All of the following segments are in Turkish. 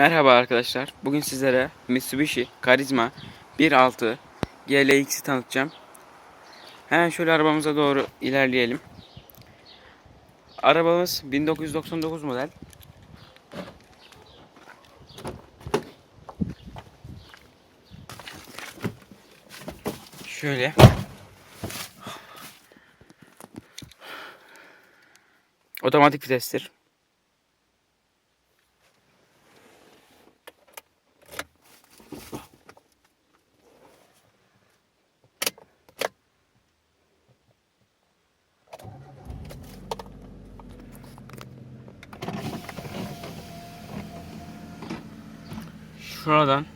Merhaba arkadaşlar. Bugün sizlere Mitsubishi Karizma 1.6 GLX'i tanıtacağım. Hemen şöyle arabamıza doğru ilerleyelim. Arabamız 1999 model. Şöyle. Otomatik vitestir. Şuradan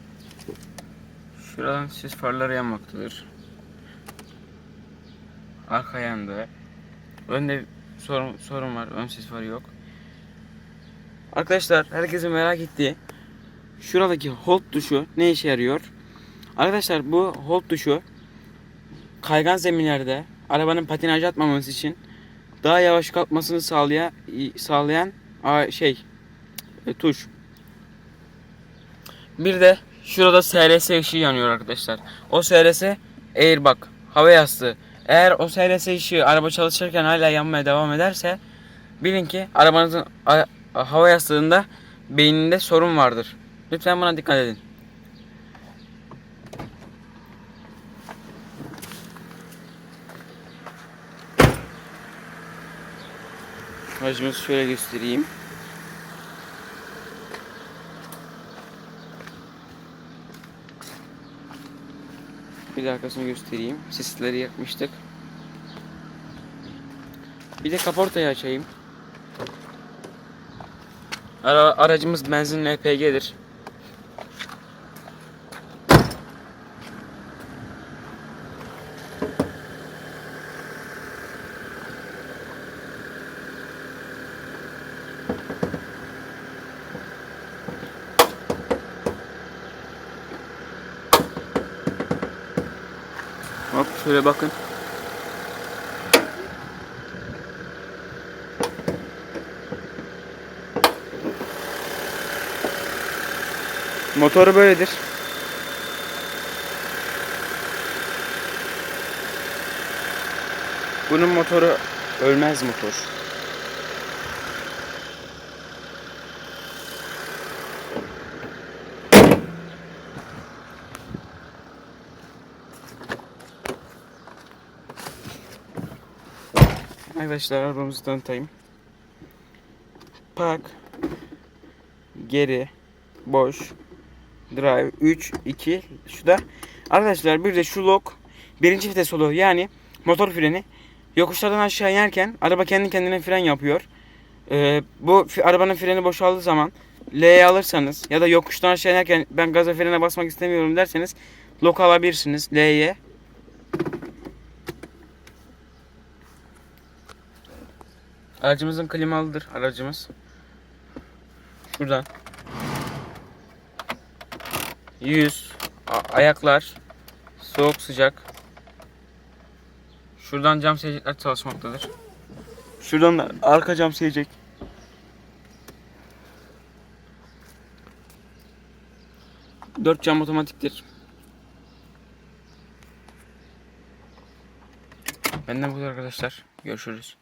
Şuradan sis farları yanmaktadır. Arka yandı. Önde sorun, sorun var. Ön sis farı yok. Arkadaşlar herkesin merak ettiği şuradaki hold tuşu ne işe yarıyor? Arkadaşlar bu hold tuşu kaygan zeminlerde arabanın patinaj atmaması için daha yavaş kalkmasını sağlayan sağlayan şey e, tuş. Bir de şurada SRS ışığı yanıyor arkadaşlar. O SRS airbag, hava yastığı. Eğer o SRS ışığı araba çalışırken hala yanmaya devam ederse bilin ki arabanızın hava yastığında beyninde sorun vardır. Lütfen buna dikkat edin. Aracımızı şöyle göstereyim. Arkasını göstereyim. Sisleri yakmıştık. Bir de kaportayı açayım. Ara, aracımız benzin LPG'dir. Hop şöyle bakın. Motoru böyledir. Bunun motoru ölmez motor. Arkadaşlar arabamızı tanıtayım. Park, geri, boş, drive, 3, 2, şu da. Arkadaşlar bir de şu lock, birinci vites oluyor. Yani motor freni. Yokuşlardan aşağı inerken araba kendi kendine fren yapıyor. Ee, bu arabanın freni boşaldığı zaman L'ye alırsanız ya da yokuştan aşağı inerken ben gaza frene basmak istemiyorum derseniz lock alabilirsiniz L'ye. Aracımızın klimalıdır aracımız. Şuradan. Yüz, a- ayaklar, soğuk sıcak. Şuradan cam silecekler çalışmaktadır. Şuradan da arka cam silecek. Dört cam otomatiktir. Benden bu kadar arkadaşlar. Görüşürüz.